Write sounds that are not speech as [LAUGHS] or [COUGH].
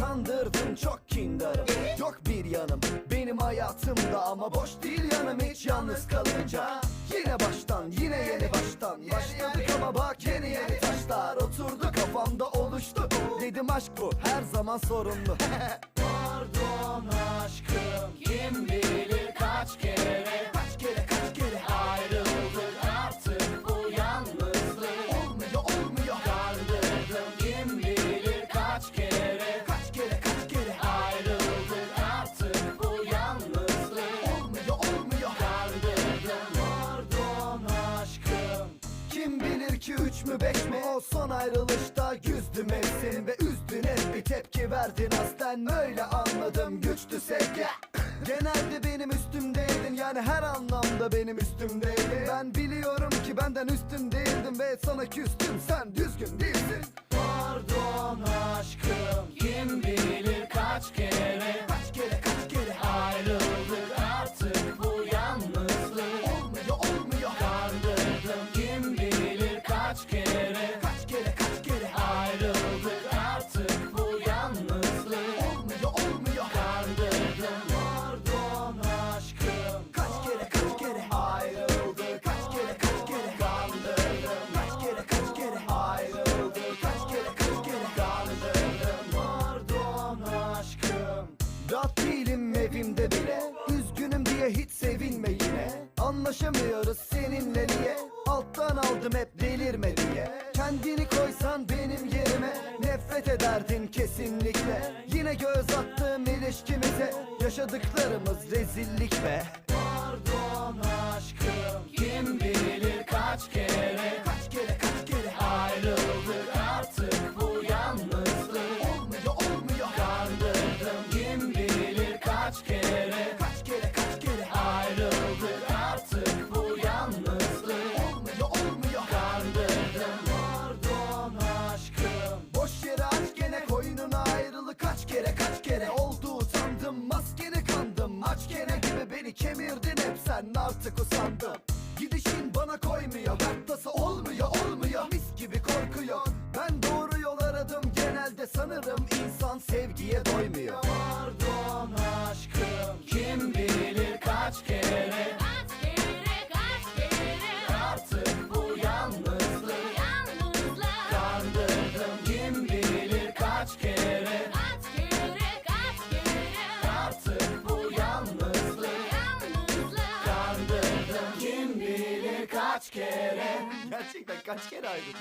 kandırdım çok kindarım. Yok bir yanım benim hayatımda ama boş değil yanım. Hiç yalnız kalınca Yine baştan yine yeni baştan. Başladık ama bak yeni yeni taşlar Oturdu kafamda oluştu. Dedim aşk bu her zaman sorunlu [LAUGHS] kim bilir ki üç mü beş mi? O son ayrılışta Yüzdü mevsim ve üzdün hep bir tepki verdin Aslen öyle anladım güçlü sevgi. Genelde benim üstümdeydin yani her anlamda benim üstümdeydin. Ben biliyorum ki benden üstün değildim ve sana küstüm sen düzgün değilsin Anlaşamıyoruz seninle niye? Alttan aldım hep delirme diye. Kendini koysan benim yerime Nefret ederdin kesinlikle. Yine göz attığım ilişkimize Yaşadıklarımız rezillik be kere kere oldu utandım Maskeni kandım. Aç gene gibi beni kemirdin hep sen artık usandım. Gidişin bana koymuyor dert tasa olmuyor olmuyor. Mis gibi korkuyor. Ben doğru yol aradım genelde sanırım insan sevgiye doymuyor. Pardon aşkım kim bilir kaç kere kaç kere? Gerçekten kaç kere ayrıldık